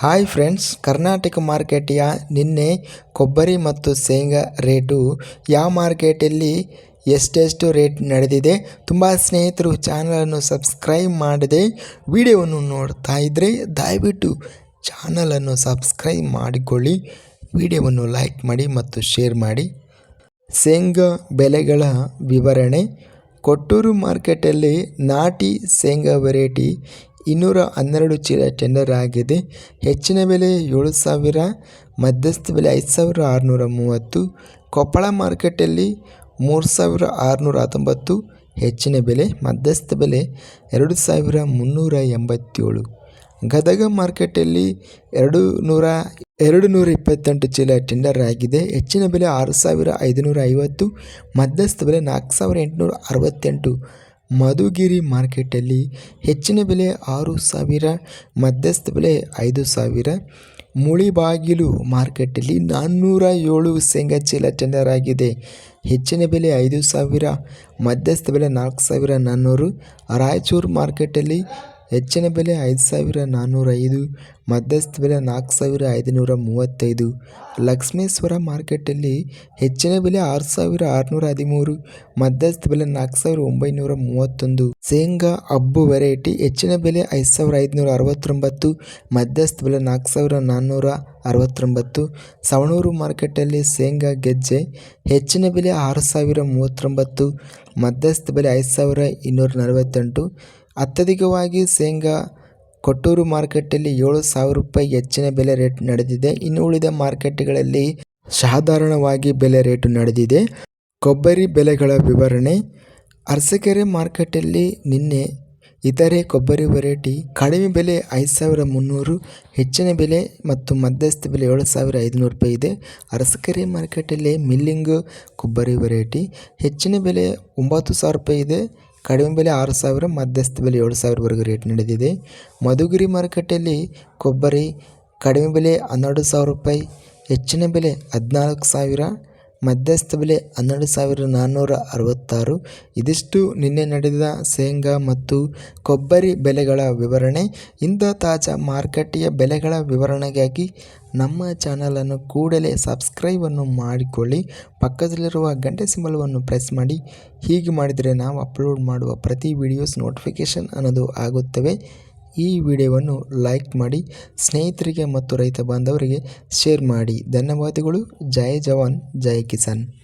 Hi friends Karnataka ಮಾರ್ಕೆಟಿಯ ನಿನ್ನೆ ಕೊಬ್ಬರಿ ಮತ್ತು ಶೇಂಗಾ ರೇಟು ಯಾವ ಮಾರ್ಕೆಟಲ್ಲಿ ಎಷ್ಟೆಷ್ಟು ರೇಟ್ ನಡೆದಿದೆ ತುಂಬ ಸ್ನೇಹಿತರು ಚಾನಲನ್ನು ಸಬ್ಸ್ಕ್ರೈಬ್ ಮಾಡದೆ ವಿಡಿಯೋವನ್ನು ನೋಡ್ತಾ ಇದ್ದರೆ ದಯವಿಟ್ಟು ಚಾನಲನ್ನು ಸಬ್ಸ್ಕ್ರೈಬ್ ಮಾಡಿಕೊಳ್ಳಿ ವಿಡಿಯೋವನ್ನು ಲೈಕ್ ಮಾಡಿ ಮತ್ತು ಶೇರ್ ಮಾಡಿ ಶೇಂಗಾ ಬೆಲೆಗಳ ವಿವರಣೆ ಕೊಟ್ಟೂರು ಮಾರ್ಕೆಟಲ್ಲಿ ನಾಟಿ ಶೇಂಗಾ ವೆರೈಟಿ ಇನ್ನೂರ ಹನ್ನೆರಡು ಚೀಲ ಟೆಂಡರ್ ಆಗಿದೆ. ಹೆಚ್ಚಿನ ಬೆಲೆ ಏಳು ಸಾವಿರ ಮಧ್ಯಸ್ಥ ಬೆಲೆ ಐದು ಸಾವಿರ ಆರುನೂರ ಮೂವತ್ತು, ಕೊಪ್ಪಳ ಮಾರ್ಕೆಟಲ್ಲಿ ಮೂರು ಸಾವಿರ ಆರುನೂರ ಹತ್ತೊಂಬತ್ತು, ಹೆಚ್ಚಿನ ಬೆಲೆ ಮಧ್ಯಸ್ಥ ಬೆಲೆ ಎರಡು ಸಾವಿರ ಮುನ್ನೂರ ಎಂಬತ್ತೇಳು. ಗದಗ ಮಾರ್ಕೆಟಲ್ಲಿ ಎರಡು ನೂರ ಎರಡು ನೂರ ಇಪ್ಪತ್ತೆಂಟು ಚೀಲ ಟೆಂಡರ್ ಆಗಿದೆ. ಹೆಚ್ಚಿನ ಬೆಲೆ ಆರು ಸಾವಿರ ಐದುನೂರ ಐವತ್ತು, ಮಧ್ಯಸ್ಥ ಬೆಲೆ ನಾಲ್ಕು ಸಾವಿರ ಎಂಟುನೂರ ಅರವತ್ತೆಂಟು. ಮಧುಗಿರಿ ಮಾರ್ಕೆಟಲ್ಲಿ ಹೆಚ್ಚಿನ ಬೆಲೆ ಆರು ಸಾವಿರ, ಮಧ್ಯಸ್ಥ ಬೆಲೆ ಐದು ಸಾವಿರ. ಮುಳಿಬಾಗಿಲು ಮಾರ್ಕೆಟಲ್ಲಿ ನಾನ್ನೂರ ಏಳು ಶೇಂಗಾ ಚೀಲ ಟೆಂಡರ್ ಆಗಿದೆ. ಹೆಚ್ಚಿನ ಬೆಲೆ ಐದು ಸಾವಿರ, ಮಧ್ಯಸ್ಥ ಬೆಲೆ ನಾಲ್ಕು ಸಾವಿರ ನಾನ್ನೂರು. ರಾಯಚೂರು ಮಾರ್ಕೆಟಲ್ಲಿ ಹೆಚ್ಚಿನ ಬೆಲೆ ಐದು ಸಾವಿರ ನಾನ್ನೂರ ಐದು ಮಧ್ಯಸ್ಥ ಬೆಲೆ ನಾಲ್ಕು ಸಾವಿರ ಐದುನೂರ ಮೂವತ್ತೈದು ಲಕ್ಷ್ಮೇಶ್ವರ ಮಾರ್ಕೆಟಲ್ಲಿ ಹೆಚ್ಚಿನ ಬೆಲೆ ಆರು ಸಾವಿರ ಆರುನೂರ ಹದಿಮೂರು ಮಧ್ಯಸ್ಥ ಬೆಲೆ ನಾಲ್ಕು ಸಾವಿರ ಒಂಬೈನೂರ ಮೂವತ್ತೊಂದು ಶೇಂಗಾ ಹಬ್ಬು ವೆರೈಟಿ ಹೆಚ್ಚಿನ ಬೆಲೆ ಐದು ಸಾವಿರ ಐದುನೂರ ಅರವತ್ತೊಂಬತ್ತು ಮಧ್ಯಸ್ಥ ಬೆಲೆ ನಾಲ್ಕು ಸಾವಿರ ನಾನ್ನೂರ ಅರವತ್ತೊಂಬತ್ತು ಸವಣೂರು ಮಾರ್ಕೆಟಲ್ಲಿ ಶೇಂಗಾ ಗೆಜ್ಜೆ ಹೆಚ್ಚಿನ ಬೆಲೆ ಆರು ಸಾವಿರ ಮೂವತ್ತೊಂಬತ್ತು, ಮಧ್ಯಸ್ಥ ಬೆಲೆ ಐದು ಸಾವಿರ ಇನ್ನೂರ ನಲವತ್ತೆಂಟು ಅತ್ಯಧಿಕವಾಗಿ ಶೇಂಗಾ ಕೊಟ್ಟೂರು ಮಾರ್ಕೆಟಲ್ಲಿ ಏಳು ಸಾವಿರ ರೂಪಾಯಿ ಹೆಚ್ಚಿನ ಬೆಲೆ ರೇಟ್ ನಡೆದಿದೆ. ಇನ್ನು ಉಳಿದ ಮಾರ್ಕೆಟ್ಗಳಲ್ಲಿ ಸಾಧಾರಣವಾಗಿ ಬೆಲೆ ರೇಟು ನಡೆದಿದೆ. ಕೊಬ್ಬರಿ ಬೆಲೆಗಳ ವಿವರಣೆ. ಅರಸಕೆರೆ ಮಾರ್ಕೆಟಲ್ಲಿ ನಿನ್ನೆ ಇತರೆ ಕೊಬ್ಬರಿ ವೆರೈಟಿ ಕಡಿಮೆ ಬೆಲೆ ಐದು ಸಾವಿರ ಮುನ್ನೂರು, ಹೆಚ್ಚಿನ ಬೆಲೆ ಮತ್ತು ಮಧ್ಯಸ್ಥ ಬೆಲೆ ಏಳು ಸಾವಿರ ಐದುನೂರು ರೂಪಾಯಿ ಇದೆ. ಅರಸಕೆರೆ ಮಾರ್ಕೆಟಲ್ಲಿ ಮಿಲ್ಲಿಂಗ್ ಕೊಬ್ಬರಿ ವೆರೈಟಿ ಹೆಚ್ಚಿನ ಬೆಲೆ ಒಂಬತ್ತು ಸಾವಿರ ರೂಪಾಯಿ ಇದೆ. ಕಡಿಮೆ ಬೆಲೆ ಆರು ಸಾವಿರ, ಮಧ್ಯಸ್ಥ ಬೆಲೆ ಏಳು ಸಾವಿರವರೆಗೂ ರೇಟ್ ನಡೆದಿದೆ. ಮಧುಗಿರಿ ಮಾರುಕಟ್ಟೆಯಲ್ಲಿ ಕೊಬ್ಬರಿ ಕಡಿಮೆ ಬೆಲೆ ಹನ್ನೆರಡು ಸಾವಿರ ರೂಪಾಯಿ, ಹೆಚ್ಚಿನ ಬೆಲೆ ಹದಿನಾಲ್ಕು ಸಾವಿರ ಮಧ್ಯಸ್ಥ ಬೆಲೆ ಹನ್ನೆರಡು ಸಾವಿರದ ನಾನ್ನೂರ ಅರವತ್ತಾರು. ಇದಿಷ್ಟು ನಿನ್ನೆ ನಡೆದ ಶೇಂಗಾ ಮತ್ತು ಕೊಬ್ಬರಿ ಬೆಲೆಗಳ ವಿವರಣೆ. ಇಂಥ ತಾಜಾ ಮಾರುಕಟ್ಟೆಯ ಬೆಲೆಗಳ ವಿವರಣೆಗಾಗಿ ನಮ್ಮ ಚಾನಲನ್ನು ಕೂಡಲೇ ಸಬ್ಸ್ಕ್ರೈಬನ್ನು ಮಾಡಿಕೊಳ್ಳಿ. ಪಕ್ಕದಲ್ಲಿರುವ ಗಂಟೆ ಸಿಂಬಲವನ್ನು ಪ್ರೆಸ್ ಮಾಡಿ. ಹೀಗೆ ಮಾಡಿದರೆ ನಾವು ಅಪ್ಲೋಡ್ ಮಾಡುವ ಪ್ರತಿ ವಿಡಿಯೋಸ್ ನೋಟಿಫಿಕೇಷನ್ ಅನ್ನೋದು ಆಗುತ್ತವೆ. ಈ ವಿಡಿಯೋವನ್ನು ಲೈಕ್ ಮಾಡಿ, ಸ್ನೇಹಿತರಿಗೆ ಮತ್ತು ರೈತ ಬಾಂಧವರಿಗೆ ಶೇರ್ ಮಾಡಿ. ಧನ್ಯವಾದಗಳು. ಜೈ ಜವಾನ್, ಜೈ ಕಿಸಾನ್.